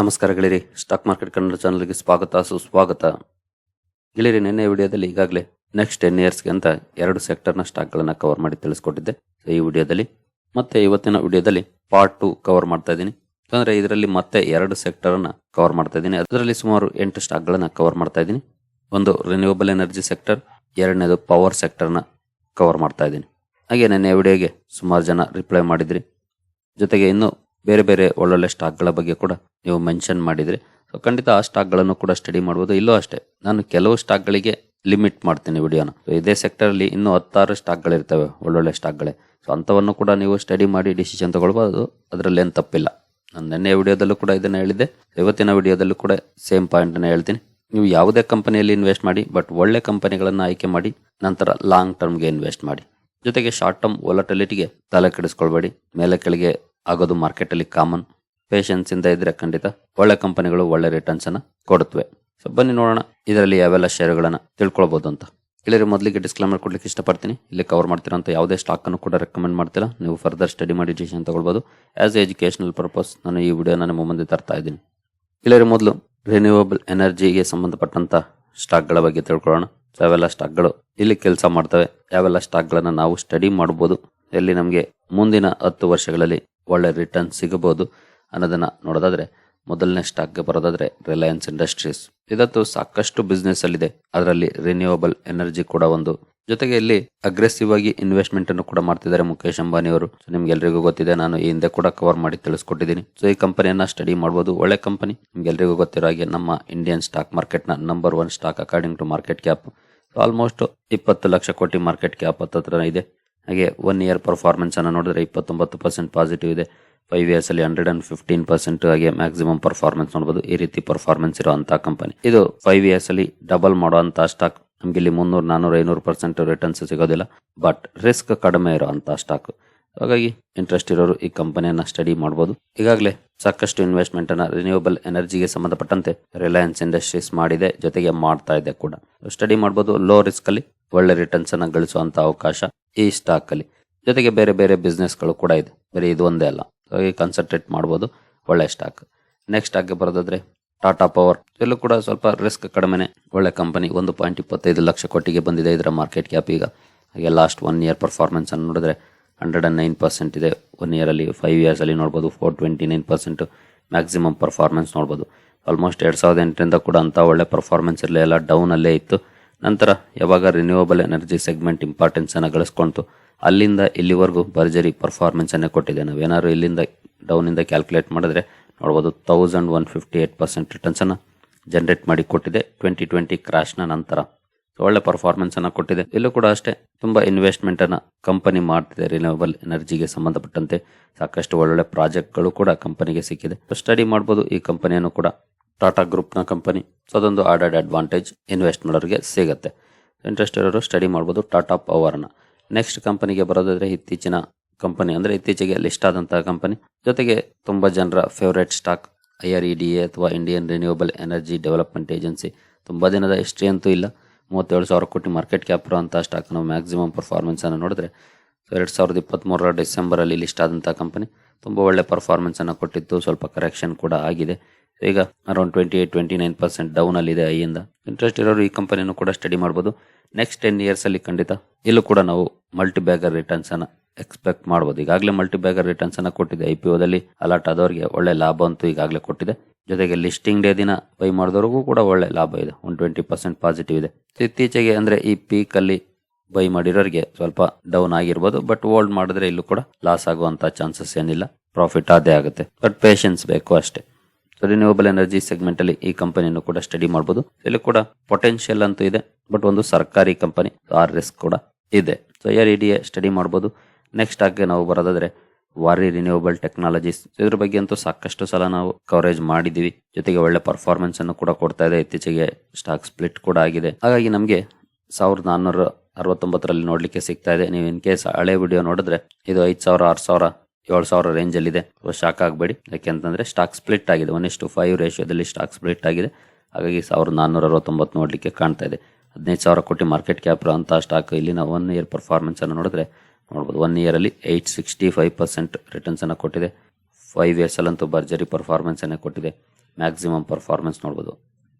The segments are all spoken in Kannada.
ನಮಸ್ಕಾರ ಗೆಳೆಯರಿ ಸ್ಟಾಕ್ ಮಾರ್ಕೆಟ್ ಕನ್ನಡ ಚಾನಲ್ಗೆ ಸ್ವಾಗತ, ಸುಸ್ವಾಗತ. ಗೆಳೆಯರಿ, ನಿನ್ನೆ ವಿಡಿಯೋದಲ್ಲಿ ಈಗಾಗಲೇ ನೆಕ್ಸ್ಟ್ ಟೆನ್ ಇಯರ್ಸ್ಗೆ ಅಂತ ಎರಡು ಸೆಕ್ಟರ್ನ ಸ್ಟಾಕ್ಗಳನ್ನು ಕವರ್ ಮಾಡಿ ತಿಳಿಸ್ಕೊಟ್ಟಿದ್ದೆ. ಈ ವಿಡಿಯೋದಲ್ಲಿ ಮತ್ತೆ ಇವತ್ತಿನ ವಿಡಿಯೋದಲ್ಲಿ ಪಾರ್ಟ್ ಟು ಕವರ್ ಮಾಡ್ತಾ ಇದ್ದೀನಿ. ಯಾಕಂದರೆ ಇದರಲ್ಲಿ ಮತ್ತೆ ಎರಡು ಸೆಕ್ಟರನ್ನು ಕವರ್ ಮಾಡ್ತಾ ಇದ್ದೀನಿ. ಅದರಲ್ಲಿ ಸುಮಾರು ಎಂಟು ಸ್ಟಾಕ್ಗಳನ್ನು ಕವರ್ ಮಾಡ್ತಾ ಇದ್ದೀನಿ. ಒಂದು ರಿನ್ಯೂವಬಲ್ ಎನರ್ಜಿ ಸೆಕ್ಟರ್ ಎರಡನೇದು ಪವರ್ ಸೆಕ್ಟರ್ನ ಕವರ್ ಮಾಡ್ತಾ ಇದ್ದೀನಿ. ಹಾಗೆ ನಿನ್ನೆ ವಿಡಿಯೋಗೆ ಸುಮಾರು ಜನ ರಿಪ್ಲೈ ಮಾಡಿದ್ರಿ. ಜೊತೆಗೆ ಇನ್ನು ಬೇರೆ ಬೇರೆ ಒಳ್ಳೊಳ್ಳೆ ಸ್ಟಾಕ್ಗಳ ಬಗ್ಗೆ ಕೂಡ ನೀವು ಮೆನ್ಷನ್ ಮಾಡಿದರೆ. ಸೊ ಖಂಡಿತ ಆ ಸ್ಟಾಕ್ಗಳನ್ನು ಕೂಡ ಸ್ಟಡಿ ಮಾಡ್ಬೋದು. ಇಲ್ಲೂ ಅಷ್ಟೇ, ನಾನು ಕೆಲವು ಸ್ಟಾಕ್ಗಳಿಗೆ ಲಿಮಿಟ್ ಮಾಡ್ತೀನಿ ವಿಡಿಯೋನ. ಸೊ ಇದೇ ಸೆಕ್ಟರಲ್ಲಿ ಇನ್ನೂ ಹತ್ತಾರು ಸ್ಟಾಕ್ಗಳಿರ್ತವೆ, ಒಳ್ಳೊಳ್ಳೆ ಸ್ಟಾಕ್ಗಳೇ. ಸೊ ಅಂಥವನ್ನು ಕೂಡ ನೀವು ಸ್ಟಡಿ ಮಾಡಿ ಡಿಸಿಷನ್ ತೊಗೊಳ್ಬೋದು. ಅದರಲ್ಲಿ ಏನು ತಪ್ಪಿಲ್ಲ. ನಾನು ನಿನ್ನೆ ವಿಡಿಯೋದಲ್ಲೂ ಕೂಡ ಇದನ್ನು ಹೇಳಿದ್ದೆ. ಇವತ್ತಿನ ವಿಡಿಯೋದಲ್ಲೂ ಕೂಡ ಸೇಮ್ ಪಾಯಿಂಟನ್ನು ಹೇಳ್ತೀನಿ. ನೀವು ಯಾವುದೇ ಕಂಪನಿಯಲ್ಲಿ ಇನ್ವೆಸ್ಟ್ ಮಾಡಿ, ಬಟ್ ಒಳ್ಳೆ ಕಂಪನಿಗಳನ್ನು ಆಯ್ಕೆ ಮಾಡಿ, ನಂತರ ಲಾಂಗ್ ಟರ್ಮ್ಗೆ ಇನ್ವೆಸ್ಟ್ ಮಾಡಿ. ಜೊತೆಗೆ ಶಾರ್ಟ್ ಟರ್ಮ್ ವಾಲಟಲಿಟಿಗೆ ತಲೆ ಕೆಡಿಸ್ಕೊಳ್ಬೇಡಿ. ಮೇಲೆ ಕೆಳಗೆ ಆಗೋದು ಮಾರ್ಕೆಟಲ್ಲಿ ಕಾಮನ್ ಪೇಷನ್ಸ್ ಇಂದ ಇದ್ರೆ ಖಂಡಿತ ಒಳ್ಳೆ ಕಂಪನಿಗಳು ಒಳ್ಳೆ ರಿಟರ್ನ್ಸ್ ಅನ್ನ ಕೊಡುತ್ತವೆ. ಸೊ ಬನ್ನಿ ನೋಡೋಣ ಇದರಲ್ಲಿ ಯಾವೆಲ್ಲ ಶೇರುಗಳನ್ನ ತಿಳ್ಕೊಳ್ಬಹುದು ಅಂತ. ಇಲ್ಲರಿ ಮೊದಲಿಗೆ ಡಿಸ್ಕ್ಲೇಮರ್ ಕೊಡ್ಲಿಕ್ಕೆ ಇಷ್ಟಪಡ್ತೀನಿ. ಇಲ್ಲಿ ಕವರ್ ಮಾಡ್ತಿರೋಂಥ ಯಾವುದೇ ಸ್ಟಾಕ್ ಅನ್ನು ಕೂಡ ರೆಕಮೆಂಡ್ ಮಾಡ್ತಿಲ್ಲ ನೀವು ಫರ್ದರ್ ಸ್ಟಡಿ ಮಾಡಿ ಡಿಸಿಷನ್ ತಗೊಳ್ಬಹುದು ಆಸ್ ಎಜುಕೇಶನಲ್ ಪರ್ಪಸ್ ನಾನು ಈ ವಿಡಿಯೋನ ನಿಮ್ಮ ಮುಂದೆ ತರ್ತಾ ಇದ್ದೀನಿ. ಇಲ್ಲರಿ ಮೊದಲು ರಿನ್ಯೂವಬಲ್ ಎನರ್ಜಿಗೆ ಸಂಬಂಧಪಟ್ಟಂತ ಸ್ಟಾಕ್ಗಳ ಬಗ್ಗೆ ತಿಳ್ಕೊಳ್ಳೋಣ. ಯಾವೆಲ್ಲ ಸ್ಟಾಕ್ಗಳು ಇಲ್ಲಿ ಕೆಲಸ ಮಾಡ್ತವೆ? ಯಾವೆಲ್ಲ ಸ್ಟಾಕ್ಗಳನ್ನ ನಾವು ಸ್ಟಡಿ ಮಾಡಬಹುದು ಎಲ್ಲಿ ನಮಗೆ ಮುಂದಿನ ಹತ್ತು ವರ್ಷಗಳಲ್ಲಿ ಒಳ್ಳೆ ರಿಟರ್ನ್ ಸಿಗಬಹುದು ಅನ್ನೋದನ್ನ ನೋಡೋದಾದ್ರೆ ಮೊದಲನೇ ಸ್ಟಾಕ್ಗೆ ಬರೋದಾದ್ರೆ ರಿಲಯನ್ಸ್ ಇಂಡಸ್ಟ್ರೀಸ್ ಇದತ್ತು ಸಾಕಷ್ಟು ಬಿಸ್ನೆಸ್ ಅಲ್ಲಿದೆ. ಅದರಲ್ಲಿ ರಿನ್ಯೂವಬಲ್ ಎನರ್ಜಿ ಕೂಡ ಒಂದು. ಜೊತೆಗೆ ಇಲ್ಲಿ ಅಗ್ರೆಸಿವ್ ಆಗಿ ಇನ್ವೆಸ್ಟ್ಮೆಂಟ್ ಅನ್ನು ಕೂಡ ಮಾಡ್ತಿದ್ದಾರೆ ಮುಖೇಶ್ ಅಂಬಾನಿ ಅವರು. ನಿಮ್ಗೆ ನಿಮ್ಗೆಲ್ರಿಗೂ ಗೊತ್ತಿದೆ, ನಾನು ಈ ಹಿಂದೆ ಕೂಡ ಕವರ್ ಮಾಡಿ ತಿಳಿಸ್ಕೊಟ್ಟಿದ್ದೀನಿ. ಸೊ ಈ ಕಂಪನಿಯನ್ನ ಸ್ಟಡಿ ಮಾಡಬಹುದು ಒಳ್ಳೆ ಕಂಪನಿ ನಿಮ್ಗೆಲ್ರಿಗೂ ಗೊತ್ತಿರೋ ಹಾಗೆ ನಮ್ಮ Indian stock ಮಾರ್ಕೆಟ್ನ number one stock according to market cap almost ಇಪ್ಪತ್ತು ಲಕ್ಷ ಕೋಟಿ ಮಾರ್ಕೆಟ್ ಕ್ಯಾಪ್ ಹತ್ತತ್ರ ಇದೆ. ಹಾಗೆ ಒನ್ ಇಯರ್ ಪರ್ಫಾರ್ಮೆನ್ಸ್ ಅನ್ನು ನೋಡಿದ್ರೆ ಇಪ್ಪತ್ತೊಂಬತ್ತು ಪರ್ಸೆಂಟ್ ಪಾಸಿಟಿವ್ ಇದೆ. ಫೈವ್ ಇಯರ್ಸ್ ಅಲ್ಲಿ ಹಂಡ್ರೆಡ್ ಅಂಡ್ ಫಿಫ್ಟೀನ್ ಪರ್ಸೆಂಟ್ ಹಾಗೆ ಮ್ಯಾಕ್ಸಿಮಮ್ ಪರ್ಫಾರ್ಮೆನ್ಸ್ ನೋಡಬಹುದು ಈ ರೀತಿ ಪರ್ಫಾರ್ಮೆನ್ಸ್ ಇರುವಂತಹ ಕಂಪನಿ ಇದು ಫೈವ್ ಇಯರ್ಸ್ ಅಲ್ಲಿ ಡಬಲ್ ಮಾಡುವಂತಹ ಸ್ಟಾಕ್ ನಮ್ಗೆ ಇಲ್ಲಿ ಮುನ್ನೂರು, ನಾನೂರು, ಐನೂರು ಪರ್ಸೆಂಟ್ ರಿಟರ್ನ್ಸ್ ಸಿಗೋದಿಲ್ಲ. ಬಟ್ ರಿಸ್ಕ್ ಕಡಿಮೆ ಇರುವಂತಹ ಸ್ಟಾಕ್ ಹಾಗಾಗಿ ಇಂಟ್ರೆಸ್ಟ್ ಇರೋರು ಈ ಕಂಪನಿಯನ್ನ ಸ್ಟಡಿ ಮಾಡಬಹುದು ಈಗಾಗಲೇ ಸಾಕಷ್ಟು ಇನ್ವೆಸ್ಟ್ಮೆಂಟ್ ಅನ್ನ ರಿನ್ಯೂವಬಲ್ ಎನರ್ಜಿಗೆ ಸಂಬಂಧಪಟ್ಟಂತೆ ರಿಲಯನ್ಸ್ ಇಂಡಸ್ಟ್ರೀಸ್ ಮಾಡಿದೆ, ಜೊತೆಗೆ ಮಾಡ್ತಾ ಇದೆ ಕೂಡ. ಸ್ಟಡಿ ಮಾಡಬಹುದು ಲೋ ರಿಸ್ಕ್ ಅಲ್ಲಿ. ಒಳ್ಳೆ ರಿಟರ್ನ್ಸ್ ಅನ್ನ ಗಳಿಸುವಂತ ಅವಕಾಶ ಈ ಸ್ಟಾಕ್ ಅಲ್ಲಿ. ಜೊತೆಗೆ ಬೇರೆ ಬೇರೆ ಬಿಸ್ನೆಸ್ಗಳು ಕೂಡ ಇದೆ. ಬರೀ ಇದು ಒಂದೇ ಅಲ್ಲ. ಹಾಗಾಗಿ ಕಾನ್ಸಂಟ್ರೇಟ್ ಮಾಡಬಹುದು ಒಳ್ಳೆ ಸ್ಟಾಕ್ ನೆಕ್ಸ್ಟ್ ಆಗಿ ಬರೋದಾದ್ರೆ ಟಾಟಾ ಪವರ್ ಇಲ್ಲೂ ಕೂಡ ಸ್ವಲ್ಪ ರಿಸ್ಕ್ ಕಡಿಮೆನೆ. ಒಳ್ಳೆ ಕಂಪನಿ ಒಂದು ಪಾಯಿಂಟ್ ಇಪ್ಪತ್ತೈದು ಲಕ್ಷ ಕೋಟಿಗೆ ಬಂದಿದೆ ಇದರ ಮಾರ್ಕೆಟ್ ಕ್ಯಾಪ್ ಈಗ. ಹಾಗೆ ಲಾಸ್ಟ್ ಒನ್ ಇಯರ್ ಪರ್ಫಾರ್ಮೆನ್ಸ್ ಅನ್ನು ನೋಡಿದ್ರೆ ಹಂಡ್ರೆಡ್ ಅಂಡ್ ನೈನ್ ಪರ್ಸೆಂಟ್ ಇದೆ. ಒನ್ ಇಯರ್ ಅಲ್ಲಿ ಫೈವ್ ಇಯರ್ಸ್ ಅಲ್ಲಿ ನೋಡಬಹುದು four twenty nine percent maximum performance ನೋಡ್ಬೋದು. ಆಲ್ಮೋಸ್ಟ್ ಎರಡ್ ಸಾವಿರದ ಎಂಟರಿಂದ ಕೂಡ ಅಂತ ಒಳ್ಳೆ ಪರ್ಫಾರ್ಮೆನ್ಸ್ ಇರಲಿ ಎಲ್ಲ ಡೌನ್ ಅಲ್ಲೇ ಇತ್ತು. ನಂತರ ಯಾವಾಗ ರಿನ್ಯೂವಬಲ್ ಎನರ್ಜಿ ಸೆಗ್ಮೆಂಟ್ ಇಂಪಾರ್ಟೆನ್ಸನ್ನು ಗಳಿಸ್ಕೊಂತು, ಅಲ್ಲಿಂದ ಇಲ್ಲಿವರೆಗೂ ಭರ್ಜರಿ ಪರ್ಫಾರ್ಮೆನ್ಸನ್ನೇ ಕೊಟ್ಟಿದೆ. ನಾವೇನಾದ್ರು ಇಲ್ಲಿಂದ ಡೌನಿಂದ ಕ್ಯಾಲ್ಕುಲೇಟ್ ಮಾಡಿದ್ರೆ ನೋಡ್ಬೋದು thousand one fifty eight percent ರಿಟರ್ನ್ಸನ್ನು generate ಮಾಡಿ ಕೊಟ್ಟಿದೆ ಟ್ವೆಂಟಿ ಟ್ವೆಂಟಿ ಕ್ರಾಶ್ನ ನಂತರ. ಒಳ್ಳೆ ಪರ್ಫಾರ್ಮೆನ್ಸನ್ನು ಕೊಟ್ಟಿದೆ. ಇಲ್ಲೂ ಕೂಡ ಅಷ್ಟೇ ತುಂಬ ಇನ್ವೆಸ್ಟ್ಮೆಂಟನ್ನು ಕಂಪನಿ ಮಾಡ್ತಿದೆ ರಿನ್ಯೂವಬಲ್ ಎನರ್ಜಿಗೆ ಸಂಬಂಧಪಟ್ಟಂತೆ. ಸಾಕಷ್ಟು ಒಳ್ಳೊಳ್ಳೆ ಪ್ರಾಜೆಕ್ಟ್ಗಳು ಕೂಡ ಕಂಪನಿಗೆ ಸಿಕ್ಕಿದೆ. ಸ್ಟಡಿ ಮಾಡ್ಬೋದು ಈ ಕಂಪನಿಯನ್ನು ಕೂಡ. ಟಾಟಾ ಗ್ರೂಪ್ನ ಕಂಪನಿ. ಸೊ ಅದೊಂದು ಆಡೆಡ್ ಅಡ್ವಾಂಟೇಜ್ ಇನ್ವೆಸ್ಟ್ ಮಾಡೋರಿಗೆ ಸಿಗುತ್ತೆ. ಇಂಟ್ರೆಸ್ಟ್ ಇರೋರು ಸ್ಟಡಿ ಮಾಡ್ಬೋದು, ಟಾಟಾ ಪವರ್ನ. ನೆಕ್ಸ್ಟ್ ಕಂಪನಿಗೆ ಬರೋದಾದರೆ ಇತ್ತೀಚಿನ ಕಂಪನಿ ಅಂದರೆ ಇತ್ತೀಚೆಗೆ ಲಿಸ್ಟ್ ಆದಂಥ ಕಂಪನಿ ಜೊತೆಗೆ ತುಂಬ ಜನರ favourite stock I R E D A ಅಥವಾ Indian renewable energy development agency ತುಂಬ ದಿನದ ಹಿಸ್ಟ್ರಿ ಅಂತೂ ಇಲ್ಲ. ಮೂವತ್ತೇಳು ಸಾವಿರ ಕೋಟಿ ಮಾರ್ಕೆಟ್ ಕ್ಯಾಪ್ ಅಂಥ ಸ್ಟಾಕ್ ನಾವು ಮ್ಯಾಕ್ಸಿಮಮ್ ಪರ್ಫಾರ್ಮೆನ್ಸನ್ನು ನೋಡಿದ್ರೆ ಎರಡು ಸಾವಿರದ ಇಪ್ಪತ್ತ್ಮೂರರ ಡಿಸೆಂಬರಲ್ಲಿ ಲಿಸ್ಟ್ ಆದಂಥ ಕಂಪನಿ ತುಂಬ ಒಳ್ಳೆ ಪರ್ಫಾರ್ಮೆನ್ಸನ್ನು ಕೊಟ್ಟಿತ್ತು, ಸ್ವಲ್ಪ ಕರೆಕ್ಷನ್ ಕೂಡ ಆಗಿದೆ. ಈಗ around twenty eight twenty nine percent down ಅಲ್ಲಿದೆ ಐಯಿಂದ. ಇಂಟ್ರೆಸ್ಟ್ ಇರೋರು ಈ ಕಂಪನಿಯನ್ನು ಕೂಡ ಸ್ಟಡಿ ಮಾಡ್ಬೋದು. ನೆಕ್ಸ್ಟ್ ಟೆನ್ ಇಯರ್ಸ್ ಅಲ್ಲಿ ಖಂಡಿತ ಇಲ್ಲೂ ಕೂಡ ನಾವು ಮಲ್ಟಿ ಬ್ಯಾಗರ್ ರಿಟರ್ನ್ಸ್ ಅನ್ನ ಎಕ್ಸ್ಪೆಕ್ಟ್ ಮಾಡ್ಬೋದು. ಈಗಾಗಲೇ ಮಲ್ಟಿ ಬ್ಯಾಗರ್ ರಿಟರ್ನ್ಸ್ ಅನ್ನ ಕೊಟ್ಟಿದೆ. ಐ ಪಿ ಓದಲ್ಲಿ ಅಲರ್ಟ್ ಆದವರಿಗೆ ಒಳ್ಳೆ ಲಾಭ ಅಂತೂ ಈಗಾಗಲೇ ಕೊಟ್ಟಿದೆ. ಜೊತೆಗೆ ಲಿಸ್ಟಿಂಗ್ ಡೇ ದಿನ ಬೈ ಮಾಡಿದವರಿಗೂ ಕೂಡ ಒಳ್ಳೆ ಲಾಭ ಇದೆ. ಒನ್ ಟ್ವೆಂಟಿ ಪರ್ಸೆಂಟ್ ಪಾಸಿಟಿವ್ ಇದೆ. ಇತ್ತೀಚೆಗೆ ಅಂದ್ರೆ ಈ ಪೀಕ್ ಅಲ್ಲಿ ಬೈ ಮಾಡಿರೋರಿಗೆ ಸ್ವಲ್ಪ ಡೌನ್ ಆಗಿರ್ಬೋದು. ಬಟ್ ಹೋಲ್ಡ್ ಮಾಡಿದ್ರೆ ಇಲ್ಲೂ ಕೂಡ ಲಾಸ್ ಆಗುವಂತ ಚಾನ್ಸಸ್ ಏನಿಲ್ಲ. ಪ್ರಾಫಿಟ್ ಅದೇ ಆಗುತ್ತೆ. ಬಟ್ ಪೇಷನ್ಸ್ ಬೇಕು ಅಷ್ಟೇ. ಸೊ ರಿನ್ಯೂವಬಲ್ ಎನರ್ಜಿ ಸೆಗ್ಮೆಂಟ್ ಅಲ್ಲಿ ಈ ಕಂಪನಿಯನ್ನು ಕೂಡ ಸ್ಟಡಿ ಮಾಡಬಹುದು ಇಲ್ಲಿ ಕೂಡ ಪೊಟೆನ್ಷಿಯಲ್ ಅಂತೂ ಇದೆ ಬಟ್ ಒಂದು ಸರ್ಕಾರಿ ಕಂಪನಿ ಆ ರಿಸ್ಕ್ ಕೂಡ ಇದೆ. So R E D study ಮಾಡಬಹುದು ನೆಕ್ಸ್ಟ್ ಆಗಿ ನಾವು ಬರೋದಾದ್ರೆ ವಾರಿ ರಿನ್ಯೂವಬಲ್ ಟೆಕ್ನಾಲಜೀಸ್ ಇದ್ರ ಬಗ್ಗೆ ಅಂತೂ ಸಾಕಷ್ಟು ಸಲ ನಾವು ಕವರೇಜ್ ಮಾಡಿದೀವಿ. ಜೊತೆಗೆ ಒಳ್ಳೆ ಪರ್ಫಾರ್ಮೆನ್ಸ್ ಅನ್ನು ಕೂಡ ಕೊಡ್ತಾ ಇದೆ. ಇತ್ತೀಚೆಗೆ ಸ್ಟಾಕ್ ಸ್ಪ್ಲಿಟ್ ಕೂಡ ಆಗಿದೆ. ಹಾಗಾಗಿ ನಮಗೆ ಸಾವಿರದ ನಾನ್ನೂರ ಅರವತ್ತೊಂಬತ್ತರಲ್ಲಿ ನೋಡ್ಲಿಕ್ಕೆ ಸಿಗ್ತಾ ಇದೆ. ನೀವು ಇನ್ ಕೇಸ್ ಹಳೆ ವಿಡಿಯೋ ನೋಡಿದ್ರೆ ಇದು ಐದು ಸಾವಿರ, ಆರು ಸಾವಿರ ಏಳು ಸಾವಿರ ರೇಂಜ್ ಅಲ್ಲಿ ಇದೆ. ಶಾಕ್ ಆಗಬೇಡಿ. ಯಾಕೆಂತಂದ್ರೆ ಸ್ಟಾಕ್ ಸ್ಪ್ಲಿಟ್ ಆಗಿದೆ. ಒನ್ ಇಷ್ಟು ಫೈವ್ ರೇಷಿಯೋದಲ್ಲಿ ಸ್ಟಾಕ್ ಸ್ಪ್ಲಿಟ್ ಆಗಿದೆ. ಹಾಗಾಗಿ ಸಾವಿರದ ನಾನ್ನೂರ ಅರವತ್ತೊಂಬತ್ತು ನೋಡಲಿಕ್ಕೆ ಕಾಣ್ತಾ ಇದೆ. ಹದಿನೈದು ಸಾವಿರ ಕೋಟಿ ಮಾರ್ಕೆಟ್ ಕ್ಯಾಪ್ ಅಂತ ಸ್ಟಾಕ್ ಇಲ್ಲಿನ ಒನ್ ಇಯರ್ ಪರ್ಫಾರ್ಮೆನ್ಸನ್ನು ನೋಡಿದ್ರೆ ನೋಡ್ಬೋದು. ಒನ್ ಇಯರಲ್ಲಿ ಏಯ್ಟ್ ಸಿಕ್ಸ್ಟಿ ಫೈವ್ ಪರ್ಸೆಂಟ್ ರಿಟರ್ನ್ಸನ್ನು ಕೊಟ್ಟಿದೆ. ಫೈವ್ ಇಯರ್ಸ್ ಅಲ್ಲಂತೂ ಭರ್ಜರಿ ಪರ್ಫಾರ್ಮೆನ್ಸ್ ಅನ್ನೇ ಕೊಟ್ಟಿದೆ. ಮ್ಯಾಕ್ಸಿಮಮ್ ಪರ್ಫಾರ್ಮೆನ್ಸ್ ನೋಡ್ಬೋದು.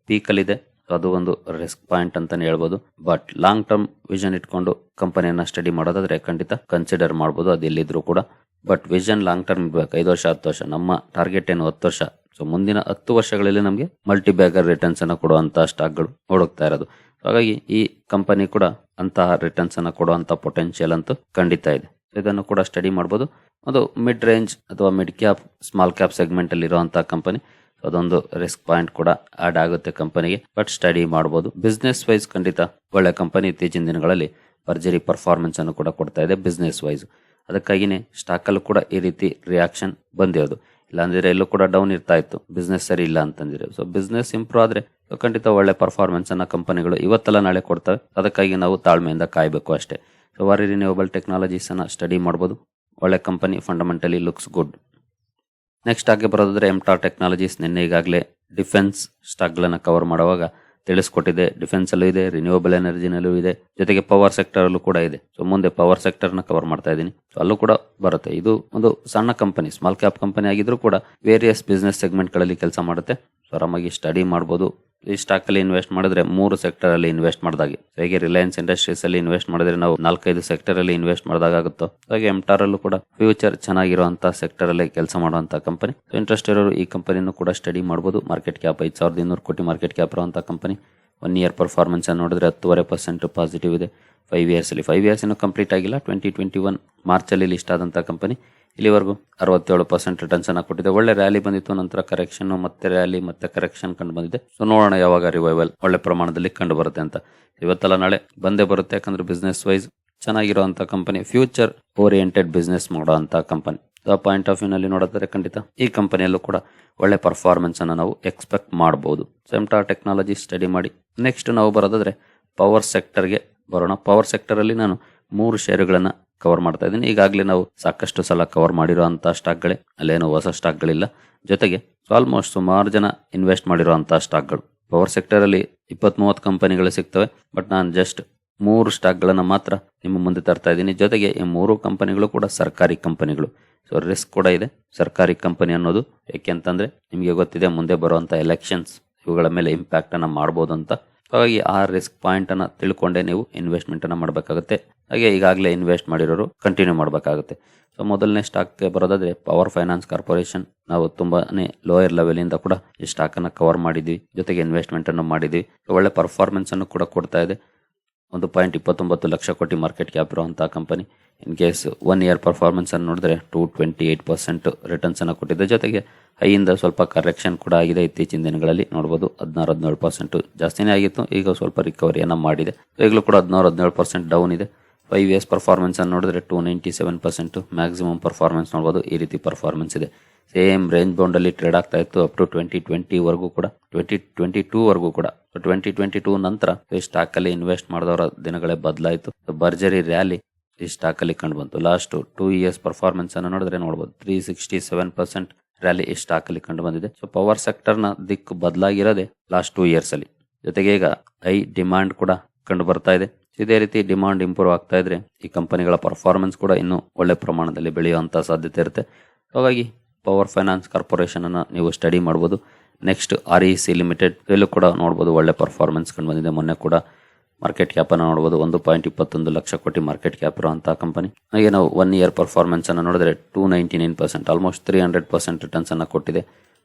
ಪೀಕಲ್ಲಿದೆ ಅದು ಒಂದು ರಿಸ್ಕ್ ಪಾಯಿಂಟ್ ಅಂತಲೇ ಹೇಳ್ಬೋದು. ಬಟ್ ಲಾಂಗ್ ಟರ್ಮ್ ವಿಷನ್ ಇಟ್ಕೊಂಡು ಕಂಪನಿಯನ್ನ ಸ್ಟಡಿ ಮಾಡೋದಾದ್ರೆ ಖಂಡಿತ ಕನ್ಸಿಡರ್ ಮಾಡ್ಬೋದು. ಅದು ಎಲ್ಲಿದ್ರು ಕೂಡ. ಬಟ್ ವಿಷನ್ ಲಾಂಗ್ ಟರ್ಮ್ ಇರ್ಬೇಕು. ಐದು ವರ್ಷ, ಹತ್ತು ವರ್ಷ. ನಮ್ಮ ಟಾರ್ಗೆಟ್ ಏನು ಹತ್ತು ವರ್ಷ? ಸೊ ಮುಂದಿನ ಹತ್ತು ವರ್ಷಗಳಲ್ಲಿ ನಮಗೆ ಮಲ್ಟಿ ಬ್ಯಾಗರ್ ರಿಟರ್ನ್ಸ್ ಅನ್ನ ಕೊಡುವಂತಹ ಸ್ಟಾಕ್ಗಳು ಹುಡುಕ್ತಾ ಇರೋದು. ಹಾಗಾಗಿ ಈ ಕಂಪನಿ ಕೂಡ ಅಂತಹ ರಿಟರ್ನ್ಸ್ ಅನ್ನ ಕೊಡುವಂತಹ ಪೊಟೆನ್ಷಿಯಲ್ ಅಂತೂ ಖಂಡಿತ ಇದೆ. ಇದನ್ನು ಕೂಡ ಸ್ಟಡಿ ಮಾಡ್ಬೋದು. ಅದು ಮಿಡ್ ರೇಂಜ್ ಅಥವಾ mid cap small cap segment ಅಲ್ಲಿ ಇರುವಂತಹ ಕಂಪನಿ ಅದೊಂದು ರಿಸ್ಕ್ ಪಾಯಿಂಟ್ ಕೂಡ ಆಡ್ ಆಗುತ್ತೆ ಕಂಪನಿಗೆ ಬಟ್ ಸ್ಟಡಿ ಮಾಡಬಹುದು ಬಿಸ್ನೆಸ್ ವೈಸ್ ಖಂಡಿತ ಒಳ್ಳೆ ಕಂಪನಿ ಇತ್ತೀಚಿನ ದಿನಗಳಲ್ಲಿ ಭರ್ಜರಿ ಪರ್ಫಾರ್ಮೆನ್ಸ್ ಅನ್ನು ಕೂಡ ಕೊಡ್ತಾ ಇದೆ ಬಿಸ್ನೆಸ್ ವೈಸ್ ಅದಕ್ಕಾಗಿನೇ ಸ್ಟಾಕಲ್ಲೂ ಕೂಡ ಈ ರೀತಿ ರಿಯಾಕ್ಷನ್ ಬಂದಿರೋದು. ಇಲ್ಲಾಂದ್ರೆ ಎಲ್ಲೂ ಕೂಡ ಡೌನ್ ಇರ್ತಾ ಇತ್ತು. ಬಿಸ್ನೆಸ್ ಸರಿ ಇಲ್ಲ ಅಂತಂದಿರೋ ಸೊ ಬಿಸ್ನೆಸ್ ಇಂಪ್ರೂವ್ ಆದ್ರೆ ಖಂಡಿತ ಒಳ್ಳೆ ಪರ್ಫಾರ್ಮೆನ್ಸ್ ಅನ್ನ ಕಂಪನಿಗಳು ಇವತ್ತೆಲ್ಲ ನಾಳೆ ಕೊಡ್ತವೆ. ಅದಕ್ಕಾಗಿ ನಾವು ತಾಳ್ಮೆಯಿಂದ ಕಾಯಬೇಕು ಅಷ್ಟೇ. ಸೊ ವಾರಿ ರಿನ್ಯೂವಬಲ್ ಟೆಕ್ನಾಲಜೀಸ್ ಅನ್ನ ಸ್ಟಡಿ ಮಾಡ್ಬೋದು. ಒಳ್ಳೆ company fundamentally looks good next ಆಗಿ ಬರೋದಾದ್ರೆ ಎಂಟಾರ್ ಟೆಕ್ನಾಲಜೀಸ್ ನಿನ್ನೆ ಈಗಾಗಲೇ ಡಿಫೆನ್ಸ್ ಸ್ಟಾಕ್ಗಳನ್ನು ಕವರ್ ಮಾಡುವಾಗ ತಿಳಿಸ್ಕೊಟ್ಟಿದೆ. ಡಿಫೆನ್ಸ್ ಅಲ್ಲೂ ಇದೆ ರಿನ್ಯೂವಬಲ್ ಎನರ್ಜಿನಲ್ಲೂ ಇದೆ, ಜೊತೆಗೆ ಪವರ್ ಸೆಕ್ಟರ್ ಅಲ್ಲೂ ಕೂಡ ಇದೆ. ಸೊ ಮುಂದೆ ಪವರ್ ಸೆಕ್ಟರ್ನ ಕವರ್ ಮಾಡ್ತಾ ಇದ್ದೀನಿ. ಸೊ ಅಲ್ಲೂ ಕೂಡ ಬರುತ್ತೆ. ಇದು ಒಂದು ಸಣ್ಣ ಕಂಪನಿ ಸ್ಮಾಲ್ ಕ್ಯಾಪ್ ಕಂಪನಿ ಆಗಿದ್ರು ಕೂಡ ವೇರಿಯಸ್ ಬಿಸ್ನೆಸ್ ಸೆಗ್ಮೆಂಟ್ಗಳಲ್ಲಿ ಕೆಲಸ ಮಾಡುತ್ತೆ. ಆರಾಮಾಗಿ ಸ್ಟಡಿ ಮಾಡ್ಬೋದು. ಈ ಸ್ಟಾಕ್ ಅಲ್ಲಿ ಇನ್ವೆಸ್ಟ್ ಮಾಡಿದ್ರೆ ಮೂರು ಸೆಕ್ಟರ್ ಅಲ್ಲಿ ಇನ್ವೆಸ್ಟ್ ಮಾಡಿದಾಗೆ. ಹೇಗೆ ರಿಲಯನ್ಸ್ ಇಂಡಸ್ಟ್ರೀಸ್ ಅಲ್ಲಿ ಇನ್ವೆಸ್ಟ್ ಮಾಡಿದ್ರೆ ನಾವು ನಾಲ್ಕೈದು ಸೆಕ್ಟರ್ ಅಲ್ಲಿ ಇನ್ವೆಸ್ಟ್ ಮಾಡಿದಾಗ ಆಗುತ್ತೋ? ಹಾಗೆ ಎಂಟಾರ್ ಅಲ್ಲೂ ಕೂಡ ಫ್ಯೂಚರ್ ಚೆನ್ನಾಗಿರುವಂತಹ ಸೆಕ್ಟರ್ ಅಲ್ಲಿ ಕೆಲಸ ಮಾಡುವಂತಹ ಕಂಪನಿ ಇಂಟ್ರೆಸ್ಟ್ ಇರೋರು ಈ ಕಂಪನಿಯನ್ನು ಕೂಡ ಸ್ಟಡಿ ಮಾಡಬಹುದು ಮಾರ್ಕೆಟ್ ಕ್ಯಾಪ್ ಐದು ಸಾವಿರದ ಇನ್ನೂರು ಕೋಟಿ ಮಾರ್ಕೆಟ್ ಕ್ಯಾಪ್ ಇರುವಂತಹ ಕಂಪನಿ ಒನ್ ಇಯರ್ ಪರ್ಫಾರ್ಮೆನ್ಸ್ ಅನ್ನು ನೋಡಿದ್ರೆ ಹತ್ತುವರೆ ಪರ್ಸೆಂಟ್ ಪಾಸಿಟಿವ್ ಇದೆ. ಫೈವ್ ಇಯರ್ಸ್ ಅಲ್ಲಿ. ಫೈವ್ ಇಯರ್ಸ್ ಇನ್ನೂ ಕಂಪ್ಲೀಟ್ ಆಗಿಲ್ಲ. ಟ್ವೆಂಟಿ ಟ್ವೆಂಟಿ ಒನ್ ಮಾರ್ಚ್ ಅಲ್ಲಿ ಲಿಸ್ಟ್ ಆದಂತಹ ಕಂಪನಿ ಇಲ್ಲಿವರೆಗೂ ಅರವತ್ತೇಳು ಪರ್ಸೆಂಟ್ ರಿಟರ್ನ್ಸ್ ಅನ್ನ ಕೊಟ್ಟಿದೆ ಒಳ್ಳೆ ರ್ಯಾಲಿ ಬಂದಿತ್ತು, ನಂತರ ಕರೆಕ್ಷನ್ ಮತ್ತೆ ರ್ಯಾಲಿ ಮತ್ತೆ ಕರೆಕ್ಷನ್ ಕಂಡು ಬಂದಿದೆ. ಸೊ ನೋಡೋಣ ಯಾವಾಗ ರಿವೈವಲ್ ಒಳ್ಳೆ ಪ್ರಮಾಣದಲ್ಲಿ ಕಂಡು ಬರುತ್ತೆ ಅಂತ. ಇವತ್ತೆಲ್ಲ ನಾಳೆ ಬಂದೇ ಬರುತ್ತೆ, ಯಾಕಂದ್ರೆ ಬಿಸ್ನೆಸ್ ವೈಸ್ ಚೆನ್ನಾಗಿರುವಂತ ಕಂಪನಿ ಫ್ಯೂಚರ್ ಓರಿಯೆಂಟೆಡ್ ಬಿಸ್ನೆಸ್ ಮಾಡುವಂತ ಕಂಪನಿ ಆ ಪಾಯಿಂಟ್ ಆಫ್ ವ್ಯೂ ನಲ್ಲಿ ನೋಡಿದ್ರೆ ಖಂಡಿತ ಈ ಕಂಪನಿಯಲ್ಲೂ ಕೂಡ ಒಳ್ಳೆ ಪರ್ಫಾರ್ಮೆನ್ಸ್ ಅನ್ನು ನಾವು ಎಕ್ಸ್ಪೆಕ್ಟ್ ಮಾಡಬಹುದು ಸೆಮ್ಟಾ ಟೆಕ್ನಾಲಜಿ ಸ್ಟಡಿ ಮಾಡಿ. ನೆಕ್ಸ್ಟ್ ನಾವು ಬರೋದಾದ್ರೆ ಪವರ್ ಸೆಕ್ಟರ್ಗೆ ಬರೋಣ. ಪವರ್ ಸೆಕ್ಟರ್ ಅಲ್ಲಿ ನಾನು ಮೂರು ಷೇರುಗಳನ್ನ ಕವರ್ ಮಾಡ್ತಾ ಇದ್ದೀನಿ. ಈಗಾಗಲೇ ನಾವು ಸಾಕಷ್ಟು ಸಲ ಕವರ್ ಮಾಡಿರುವಂತಹ ಸ್ಟಾಕ್ಗಳೇ ಅಲ್ಲೇನು ಹೊಸ ಸ್ಟಾಕ್ಗಳಿಲ್ಲ ಜೊತೆಗೆ ಆಲ್ಮೋಸ್ಟ್ ಸುಮಾರು ಜನ ಇನ್ವೆಸ್ಟ್ ಮಾಡಿರುವಂತಹ ಸ್ಟಾಕ್ಗಳು ಪವರ್ ಸೆಕ್ಟರ್ ಅಲ್ಲಿ ಇಪ್ಪತ್ತ್ ಮೂವತ್ತು ಕಂಪನಿಗಳು ಸಿಗ್ತವೆ ಬಟ್ ನಾನು ಜಸ್ಟ್ ಮೂರು ಸ್ಟಾಕ್ಗಳನ್ನು ಮಾತ್ರ ನಿಮ್ಮ ಮುಂದೆ ತರ್ತಾ ಇದ್ದೀನಿ. ಜೊತೆಗೆ ಈ ಮೂರು ಕಂಪನಿಗಳು ಕೂಡ ಸರ್ಕಾರಿ ಕಂಪನಿಗಳು ಸೊ ರಿಸ್ಕ್ ಕೂಡ ಇದೆ. ಸರ್ಕಾರಿ ಕಂಪನಿ ಅನ್ನೋದು ಯಾಕೆಂತಂದ್ರೆ ನಿಮಗೆ ಗೊತ್ತಿದೆ, ಮುಂದೆ ಬರುವಂಥ ಎಲೆಕ್ಷನ್ಸ್ ಇವುಗಳ ಮೇಲೆ ಇಂಪ್ಯಾಕ್ಟ್ ಮಾಡ್ಬೋದು ಅಂತ. ಹಾಗಾಗಿ ಆ ರಿಸ್ಕ್ ಪಾಯಿಂಟ್ ಅನ್ನ ತಿಳ್ಕೊಂಡೇ ನೀವು ಇನ್ವೆಸ್ಟ್ಮೆಂಟ್ ಅನ್ನ ಮಾಡಬೇಕಾಗುತ್ತೆ. ಹಾಗೆ ಈಗಾಗಲೇ ಇನ್ವೆಸ್ಟ್ ಮಾಡಿರೋರು ಕಂಟಿನ್ಯೂ ಮಾಡಬೇಕಾಗುತ್ತೆ. ಸೊ ಮೊದಲನೇ ಸ್ಟಾಕ್ಗೆ ಬರೋದಾದ್ರೆ ಪವರ್ ಫೈನಾನ್ಸ್ ಕಾರ್ಪೊರೇಷನ್ ನಾವು ತುಂಬಾನೇ ಲೋಯರ್ ಲೆವೆಲ್ ಇಂದ ಕೂಡ ಈ ಸ್ಟಾಕ್ ಅನ್ನ ಕವರ್ ಮಾಡಿದ್ವಿ. ಜೊತೆಗೆ ಇನ್ವೆಸ್ಟ್ಮೆಂಟ್ ಅನ್ನು ಮಾಡಿದ್ವಿ. ಒಳ್ಳೆ ಪರ್ಫಾರ್ಮೆನ್ಸ್ ಅನ್ನು ಕೂಡ ಕೊಡ್ತಾ ಇದೆ. ಒಂದು ಪಾಯಿಂಟ್ ಇಪ್ಪತ್ತೊಂಬತ್ತು ಲಕ್ಷ ಕೋಟಿ ಮಾರ್ಕೆಟ್ ಕ್ಯಾಪ್ ಇರುವಂತಹ company in case one year performance ಅನ್ನು ನೋಡಿದ್ರೆ two twenty eight percent returns ಅನ್ನು ಕೊಟ್ಟಿದೆ. ಜೊತೆಗೆ ಹೈಯಿಂದ ಸ್ವಲ್ಪ ಕರೆಕ್ಷನ್ ಕೂಡ ಆಗಿದೆ ಇತ್ತೀಚಿನ ದಿನಗಳಲ್ಲಿ. ನೋಡಬಹುದು ಹದಿನಾರು ಹದಿನೇಳು ಪರ್ಸೆಂಟ್ ಜಾಸ್ತಿನೇ ಆಗಿತ್ತು. ಈಗ ಸ್ವಲ್ಪ ರಿಕವರಿಯನ್ನು ಮಾಡಿದೆ. ಈಗಲೂ ಕೂಡ ಹದಿನಾರು ಹದಿನೇಳು ಪರ್ಸೆಂಟ್ ಡೌನ್ ಇದೆ. ಫೈವ್ ಇಯರ್ಸ್ ಪರ್ಫಾರ್ಮೆನ್ಸ್ ಅನ್ನು ನೋಡಿದ್ರೆ two ninety seven percent maximum performance ನೋಡಬಹುದು ಈ ರೀತಿ ಪರ್ಫಾರ್ಮೆನ್ಸ್ ಇದೆ. ಸೇಮ್ ರೇಂಜ್ ಬೌಂಡಲ್ಲಿ ಟ್ರೇಡ್ ಆಗ್ತಾ ಇತ್ತು ಅಪ್ ಟು ಟ್ವೆಂಟಿ ಟ್ವೆಂಟಿ ವರೆಗೂ ಕೂಡ. ಟ್ವೆಂಟಿ ಟ್ವೆಂಟಿ ಟೂ ವರೆಗೂ ಕೂಡ. ಟ್ವೆಂಟಿ ಟ್ವೆಂಟಿ ಟೂ ನಂತರ ಈ ಸ್ಟಾಕ್ ಅಲ್ಲಿ ಇನ್ವೆಸ್ಟ್ ಮಾಡಿದವರ ದಿನಗಳೇ ಬದಲಾಯಿತು. ಭರ್ಜರಿ ರ್ಯಾಲಿ ಈ ಸ್ಟಾಕ್ ಅಲ್ಲಿ ಕಂಡು ಬಂತು. ಲಾಸ್ಟ್ ಟೂ ಇಯರ್ಸ್ ಪರ್ಫಾರ್ಮೆನ್ಸ್ ಅನ್ನು ನೋಡಿದ್ರೆ ನೋಡಬಹುದು three sixty seven percent rally ಈ ಸ್ಟಾಕ್ ಅಲ್ಲಿ ಕಂಡು ಬಂದಿದೆ. ಸೊ ಪವರ್ ಸೆಕ್ಟರ್ನ ದಿಕ್ಕು ಬದಲಾಗಿರೋದೇ ಲಾಸ್ಟ್ ಟೂ ಇಯರ್ಸ್ ಅಲ್ಲಿ. ಜೊತೆಗೆ ಈಗ ಹೈ ಡಿಮಾಂಡ್ ಕೂಡ ಕಂಡು ಬರ್ತಾ ಇದೆ. ಇದೇ ರೀತಿ ಡಿಮಾಂಡ್ ಇಂಪ್ರೂವ್ ಆಗ್ತಾ ಇದ್ರೆ ಈ ಕಂಪನಿಗಳ ಪರ್ಫಾರ್ಮೆನ್ಸ್ ಕೂಡ ಇನ್ನೂ ಒಳ್ಳೆ ಪ್ರಮಾಣದಲ್ಲಿ ಬೆಳೆಯುವಂತ ಸಾಧ್ಯತೆ ಇರುತ್ತೆ. ಹಾಗಾಗಿ ಪವರ್ ಫೈನಾನ್ಸ್ ಕಾರ್ಪೊರೇಷನ್ ಅನ್ನ ನೀವು ಸ್ಟಡಿ ಮಾಡಬಹುದು next R E C limited ಇಲ್ಲೂ ಕೂಡ ನೋಡಬಹುದು ಒಳ್ಳೆ ಪರ್ಫಾರ್ಮೆನ್ಸ್ ಕಂಡು ಬಂದಿದೆ. ಮೊನ್ನೆ ಕೂಡ ಮಾರ್ಕೆಟ್ ಕ್ಯಾಪ್ ಅನ್ನು ನೋಡಬಹುದು ಒಂದು ಪಾಯಿಂಟ್ ಇಪ್ಪತ್ತೊಂದು ಲಕ್ಷ ಕೋಟಿ ಮಾರ್ಕೆಟ್ ಕ್ಯಾಪ್ ಇರುವಂತಹ ಕಂಪನಿ ಹಾಗೆ ನಾವು ಒನ್ ಇಯರ್ ಪರ್ಫಾರ್ಮೆನ್ಸ್ ಅನ್ನು ನೋಡಿದ್ರೆ two ninety nine percent almost three hundred percent returns ಅನ್ನು ಕೊಟ್ಟಿದೆ.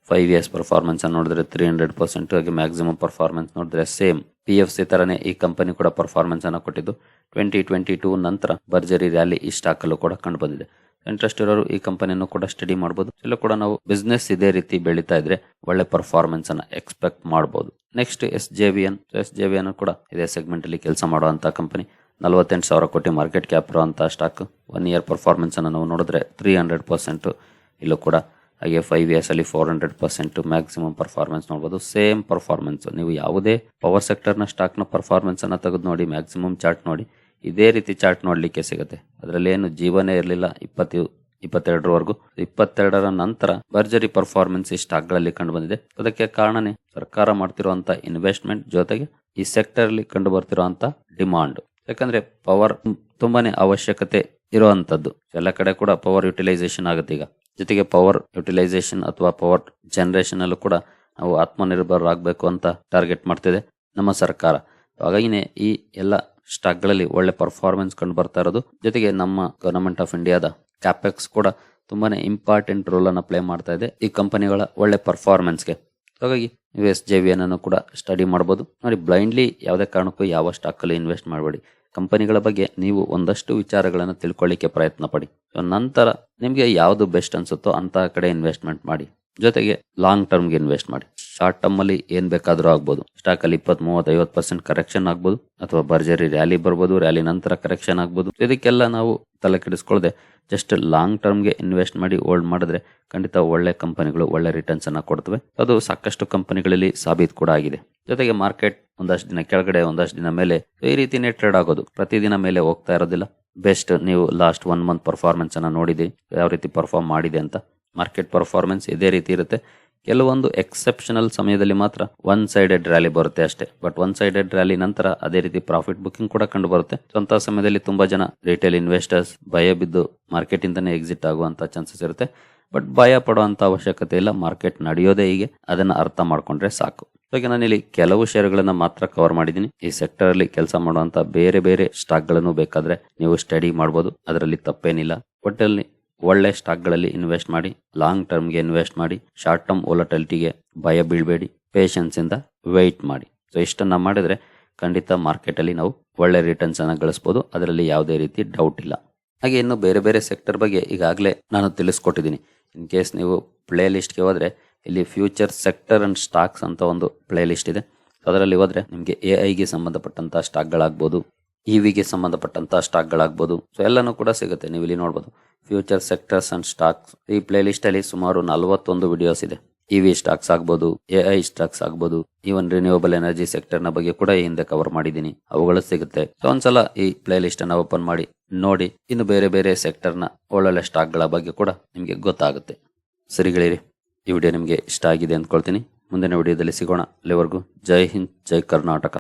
ಫೈವ್ ಇಯರ್ಸ್ ಪರ್ಫಾರ್ಮೆನ್ಸ್ ಅನ್ನು ನೋಡಿದ್ರೆ ತ್ರೀ ಹಂಡ್ರೆಡ್ ಪರ್ಸೆಂಟ್ ಹಾಗೆ ಮ್ಯಾಕ್ಸಿಮಮ್ ಪರ್ಫಾರ್ಮೆನ್ಸ್ ನೋಡಿದ್ರೆ ಸೇಮ್ ಪಿ ಎಫ್ ಸಿ ತರನೇ ಈ ಕಂಪನಿ ಕೂಡ ಪರ್ಫಾರ್ಮೆನ್ಸ್ ಅನ್ನು ಕೊಟ್ಟಿದ್ದು. ಟ್ವೆಂಟಿ ಟ್ವೆಂಟಿ ಟೂ ನಂತರ ಭರ್ಜರಿ ರ್ಯಾಲಿ ಈ ಸ್ಟಾಕಲ್ಲೂ ಕೂಡ ಕಂಡು ಬಂದಿದೆ. ಇಂಟ್ರೆಸ್ಟ್ ಇರೋರು ಈ ಕಂಪನಿಯನ್ನು ಕೂಡ ಸ್ಟಡಿ ಮಾಡಬಹುದು ಇಲ್ಲೂ ಕೂಡ ನಾವು ಬಿಸ್ನೆಸ್ ಇದೇ ರೀತಿ ಬೆಳೀತಾ ಇದ್ರೆ ಒಳ್ಳೆ ಪರ್ಫಾರ್ಮೆನ್ಸ್ ಅನ್ನ ಎಕ್ಸ್ಪೆಕ್ಟ್ ಮಾಡಬಹುದು next S J V N S J V N ಕೂಡ ಇದೇ ಸೆಗ್ಮೆಂಟ್ ಅಲ್ಲಿ ಕೆಲಸ ಮಾಡುವಂತಹ ಕಂಪನಿ ನಲವತ್ತೆಂಟು ಸಾವಿರ ಕೋಟಿ ಮಾರ್ಕೆಟ್ ಕ್ಯಾಪ್ ಇರುವಂತಹ ಸ್ಟಾಕ್ ಒನ್ ಇಯರ್ ಪರ್ಫಾರ್ಮೆನ್ಸ್ ಅನ್ನು ನಾವು ನೋಡಿದ್ರೆ ತ್ರೀ ಹಂಡ್ರೆಡ್ ಪರ್ಸೆಂಟ್ ಇಲ್ಲೂ ಕೂಡ ಹಾಗೆ ಫೈವ್ ಇಯರ್ಸ್ ಅಲ್ಲಿ four hundred percent maximum performance ನೋಡಬಹುದು ಸೇಮ್ ಪರ್ಫಾರ್ಮೆನ್ಸ್ ನೀವು ಯಾವುದೇ ಪವರ್ ಸೆಕ್ಟರ್ನ ಸ್ಟಾಕ್ನ ಪರ್ಫಾರ್ಮೆನ್ಸ್ ಅನ್ನ ತೆಗೆದು ನೋಡಿ ಮ್ಯಾಕ್ಸಿಮಮ್ ಚಾರ್ಟ್ ನೋಡಿ ಇದೇ ರೀತಿ ಚಾರ್ಟ್ ನೋಡಲಿಕ್ಕೆ ಸಿಗುತ್ತೆ. ಅದರಲ್ಲಿ ಏನು ಜೀವನೇ ಇರಲಿಲ್ಲ ಇಪ್ಪತ್ತು, ಇಪ್ಪತ್ತೆರಡರವರೆಗೂ. ಇಪ್ಪತ್ತೆರಡರ ನಂತರ ಭರ್ಜರಿ ಪರ್ಫಾರ್ಮೆನ್ಸ್ ಈ ಸ್ಟಾಕ್ಗಳಲ್ಲಿ ಕಂಡು ಬಂದಿದೆ ಅದಕ್ಕೆ ಕಾರಣನೇ ಸರ್ಕಾರ ಮಾಡ್ತಿರುವಂತ ಇನ್ವೆಸ್ಟ್ಮೆಂಟ್ ಜೊತೆಗೆ ಈ ಸೆಕ್ಟರ್ ಅಲ್ಲಿ ಕಂಡು ಬರ್ತಿರುವಂತ ಡಿಮಾಂಡ್ ಯಾಕಂದ್ರೆ ಪವರ್ ತುಂಬಾನೇ ಅವಶ್ಯಕತೆ ಇರುವಂತದ್ದು. ಎಲ್ಲ ಕಡೆ ಕೂಡ ಪವರ್ ಯುಟಿಲೈಸೇಷನ್ ಆಗುತ್ತೆ ಈಗ. ಜೊತೆಗೆ ಪವರ್ ಯುಟಿಲೈಸೇಷನ್ ಅಥವಾ ಪವರ್ ಜನರೇಷನ್ ಅಲ್ಲೂ ಕೂಡ ನಾವು ಆತ್ಮನಿರ್ಭರ ಆಗಬೇಕು ಅಂತ ಟಾರ್ಗೆಟ್ ಮಾಡ್ತಿದೆ ನಮ್ಮ ಸರ್ಕಾರ. ಹಾಗಾಗಿನೇ ಈ ಎಲ್ಲ ಸ್ಟಾಕ್ಗಳಲ್ಲಿ ಒಳ್ಳೆ ಪರ್ಫಾರ್ಮೆನ್ಸ್ ಕಂಡು ಬರ್ತಾ ಇರೋದು. ಜೊತೆಗೆ ನಮ್ಮ ಗವರ್ಮೆಂಟ್ ಆಫ್ ಇಂಡಿಯಾದ ಕ್ಯಾಪೆಕ್ಸ್ ಕೂಡ ತುಂಬಾನೇ ಇಂಪಾರ್ಟೆಂಟ್ ರೋಲ್ ಅನ್ನು ಪ್ಲೇ ಮಾಡ್ತಾ ಇದೆ ಈ ಕಂಪನಿಗಳ ಒಳ್ಳೆ ಪರ್ಫಾರ್ಮೆನ್ಸ್ಗೆ ಹಾಗಾಗಿ ನೀವು ಎಸ್ ಜೆ ವಿ ಅನ್ನು ಕೂಡ ಸ್ಟಡಿ ಮಾಡ್ಬೋದು. ನೋಡಿ ಬ್ಲೈಂಡ್ಲಿ ಯಾವುದೇ ಕಾರಣಕ್ಕೂ ಯಾವ ಸ್ಟಾಕ್ ಅಲ್ಲಿ ಇನ್ವೆಸ್ಟ್ ಮಾಡಬೇಡಿ. ಕಂಪನಿಗಳ ಬಗ್ಗೆ ನೀವು ಒಂದಷ್ಟು ವಿಚಾರಗಳನ್ನು ತಿಳ್ಕೊಳ್ಳಿಕ್ಕೆ ಪ್ರಯತ್ನ ಪಡಿ. ನಂತರ ನಿಮಗೆ ಯಾವುದು ಬೆಸ್ಟ್ ಅನ್ಸುತ್ತೋ ಅಂತ ಕಡೆ ಇನ್ವೆಸ್ಟ್ಮೆಂಟ್ ಮಾಡಿ. ಜೊತೆಗೆ ಲಾಂಗ್ ಟರ್ಮ್ಗೆ ಇನ್ವೆಸ್ಟ್ ಮಾಡಿ. ಶಾರ್ಟ್ ಟರ್ಮ್ ಅಲ್ಲಿ ಏನ್ ಬೇಕಾದ್ರೂ ಆಗ್ಬೋದು. ಸ್ಟಾಕ್ ಅಲ್ಲಿ ಇಪ್ಪತ್ ಮೂವತ್ ಐವತ್ ಪರ್ಸೆಂಟ್ ಕರೆಕ್ಷನ್ ಆಗ್ಬೋದು. ಅಥವಾ ಭರ್ಜರಿ ರ್ಯಾಲಿ ಬರ್ಬೋದು ರ್ಯಾಲಿ ನಂತರ ಕರೆಕ್ಷನ್ ಆಗ್ಬೋದು. ಇದಕ್ಕೆಲ್ಲ ನಾವು ತಲೆ ಕೆಡಿಸ್ಕೊಳ್ಳದೆ ಜಸ್ಟ್ ಲಾಂಗ್ ಟರ್ಮ್ಗೆ ಇನ್ವೆಸ್ಟ್ ಮಾಡಿ ಹೋಲ್ಡ್ ಮಾಡಿದ್ರೆ ಖಂಡಿತ ಒಳ್ಳೆ ಕಂಪನಿಗಳು ಒಳ್ಳೆ ರಿಟರ್ನ್ಸ್ ಅನ್ನ ಕೊಡ್ತವೆ. ಅದು ಸಾಕಷ್ಟು ಕಂಪನಿಗಳಲ್ಲಿ ಸಾಬೀತು ಕೂಡ ಆಗಿದೆ. ಜೊತೆಗೆ ಮಾರ್ಕೆಟ್ ಒಂದಷ್ಟು ದಿನ ಕೆಳಗಡೆ, ಒಂದಷ್ಟು ದಿನ ಮೇಲೆ ಈ ರೀತಿನೇ ಟ್ರೇಡ್ ಆಗೋದು. ಪ್ರತಿದಿನ ಮೇಲೆ ಹೋಗ್ತಾ ಇರೋದಿಲ್ಲ. ಬೆಸ್ಟ್ ನೀವು ಲಾಸ್ಟ್ ಒನ್ ಮಂತ್ ಪರ್ಫಾರ್ಮೆನ್ಸ್ ಅನ್ನ ನೋಡಿದ್ರಿ ಯಾವ ರೀತಿ ಪರ್ಫಾರ್ಮ್ ಮಾಡಿದೆ ಅಂತ. ಮಾರ್ಕೆಟ್ ಪರ್ಫಾರ್ಮೆನ್ಸ್ ಇದೇ ರೀತಿ ಇರುತ್ತೆ. ಕೆಲವೊಂದು ಎಕ್ಸೆಪ್ಷನಲ್ ಸಮಯದಲ್ಲಿ ಮಾತ್ರ ಒನ್ ಸೈಡೆಡ್ ರ್ಯಾಲಿ ಬರುತ್ತೆ ಅಷ್ಟೇ. ಬಟ್ ಒನ್ ಸೈಡೆಡ್ ರ್ಯಾಲಿ ನಂತರ ಅದೇ ರೀತಿ ಪ್ರಾಫಿಟ್ ಬುಕಿಂಗ್ ಕೂಡ ಕಂಡು ಬರುತ್ತೆ. ಸ್ವಂತ ಸಮಯದಲ್ಲಿ ತುಂಬಾ ಜನ ರಿಟೇಲ್ ಇನ್ವೆಸ್ಟರ್ಸ್ ಭಯ ಬಿದ್ದು ಮಾರ್ಕೆಟ್ ಇಂದನೇ ಎಕ್ಸಿಟ್ ಆಗುವಂತ ಚಾನ್ಸಸ್ ಇರುತ್ತೆ. ಬಟ್ ಭಯ ಪಡುವಂತ ಅವಶ್ಯಕತೆ ಇಲ್ಲ. ಮಾರ್ಕೆಟ್ ನಡೆಯೋದೇ ಹೀಗೆ. ಅದನ್ನ ಅರ್ಥ ಮಾಡ್ಕೊಂಡ್ರೆ ಸಾಕು. ಹಾಗೆ ನಾನಿಲ್ಲಿ ಕೆಲವು ಶೇರ್ಗಳನ್ನ ಮಾತ್ರ ಕವರ್ ಮಾಡಿದ್ದೀನಿ. ಈ ಸೆಕ್ಟರ್ ಅಲ್ಲಿ ಕೆಲಸ ಮಾಡುವಂತ ಬೇರೆ ಬೇರೆ ಸ್ಟಾಕ್ಗಳನ್ನು ಬೇಕಾದ್ರೆ ನೀವು ಸ್ಟಡಿ ಮಾಡಬಹುದು ಅದರಲ್ಲಿ ತಪ್ಪೇನಿಲ್ಲ. ಒಟ್ಟಲ್ಲಿ ಒಳ್ಳೆ ಸ್ಟಾಕ್ಗಳಲ್ಲಿ ಇನ್ವೆಸ್ಟ್ ಮಾಡಿ, ಲಾಂಗ್ ಟರ್ಮ್ಗೆ ಇನ್ವೆಸ್ಟ್ ಮಾಡಿ, ಶಾರ್ಟ್ ಟರ್ಮ್ ಓಲಟಲಿಟಿಗೆ ಭಯ ಬೀಳಬೇಡಿ ಪೇಷನ್ಸಿಂದ ವೆಯ್ಟ್ ಮಾಡಿ. ಸೊ ಇಷ್ಟನ್ನ ಮಾಡಿದರೆ ಖಂಡಿತ ಮಾರ್ಕೆಟಲ್ಲಿ ನಾವು ಒಳ್ಳೆ ರಿಟರ್ನ್ಸ್ ಗಳಿಸ್ಬೋದು. ಅದರಲ್ಲಿ ಯಾವುದೇ ರೀತಿ ಡೌಟ್ ಇಲ್ಲ. ಹಾಗೆ ಇನ್ನು ಬೇರೆ ಬೇರೆ ಸೆಕ್ಟರ್ ಬಗ್ಗೆ ಈಗಾಗಲೇ ನಾನು ತಿಳಿಸ್ಕೊಟ್ಟಿದ್ದೀನಿ. ಇನ್ ಕೇಸ್ ನೀವು ಪ್ಲೇ ಲಿಸ್ಟ್ಗೆ ಹೋದರೆ, ಇಲ್ಲಿ ಫ್ಯೂಚರ್ ಸೆಕ್ಟರ್ ಅಂಡ್ ಸ್ಟಾಕ್ಸ್ ಅಂತ ಒಂದು ಪ್ಲೇ ಲಿಸ್ಟ್ ಇದೆ ಅದರಲ್ಲಿ ಹೋದರೆ ನಿಮಗೆ ಎ ಐಗೆ ಸಂಬಂಧಪಟ್ಟಂಥ ಸ್ಟಾಕ್ಗಳಾಗ್ಬೋದು. ಇವಿಗೆ ಸಂಬಂಧಪಟ್ಟಂತ ಸ್ಟಾಕ್ಗಳಾಗ್ಬೋದು. ಸೊ ಎಲ್ಲನೂ ಕೂಡ ಸಿಗುತ್ತೆ. ನೀವು ಇಲ್ಲಿ ನೋಡ್ಬೋದು. ಫ್ಯೂಚರ್ ಸೆಕ್ಟರ್ಸ್ ಅಂಡ್ ಸ್ಟಾಕ್ಸ್ ಈ ಪ್ಲೇ ಲಿಸ್ಟ್ ಅಲ್ಲಿ ಸುಮಾರು ನಲವತ್ತೊಂದು ವಿಡಿಯೋಸ್ ಇದೆ. ಇವಿ ಸ್ಟಾಕ್ಸ್ ಆಗ್ಬೋದು ಎ ಐ ಸ್ಟಾಕ್ಸ್ ಆಗ್ಬೋದು ಈವನ್ ರಿನ್ಯೂವಬಲ್ ಎನರ್ಜಿ ಸೆಕ್ಟರ್ನ ಬಗ್ಗೆ ಕೂಡ ಈ ಹಿಂದೆ ಕವರ್ ಮಾಡಿದ್ದೀನಿ. ಅವುಗಳು ಸಿಗುತ್ತೆ. ಸೊ ಒಂದ್ಸಲ ಈ ಪ್ಲೇ ಲಿಸ್ಟ್ ಅನ್ನ ಓಪನ್ ಮಾಡಿ, ನೋಡಿ, ಇನ್ನು ಬೇರೆ ಬೇರೆ ಸೆಕ್ಟರ್ನ ಒಳ್ಳೊಳ್ಳೆ ಸ್ಟಾಕ್ಗಳ ಬಗ್ಗೆ ಕೂಡ ನಿಮಗೆ ಗೊತ್ತಾಗುತ್ತೆ. ಸರಿಗಳಿರಿ ಈ ವಿಡಿಯೋ ನಿಮಗೆ ಇಷ್ಟ ಆಗಿದೆ ಅಂದ್ಕೊಳ್ತೀನಿ. ಮುಂದಿನ ವಿಡಿಯೋದಲ್ಲಿ ಸಿಗೋಣ. ಅಲ್ಲಿವರೆಗೂ ಜೈ ಹಿಂದ್, ಜೈ ಕರ್ನಾಟಕ.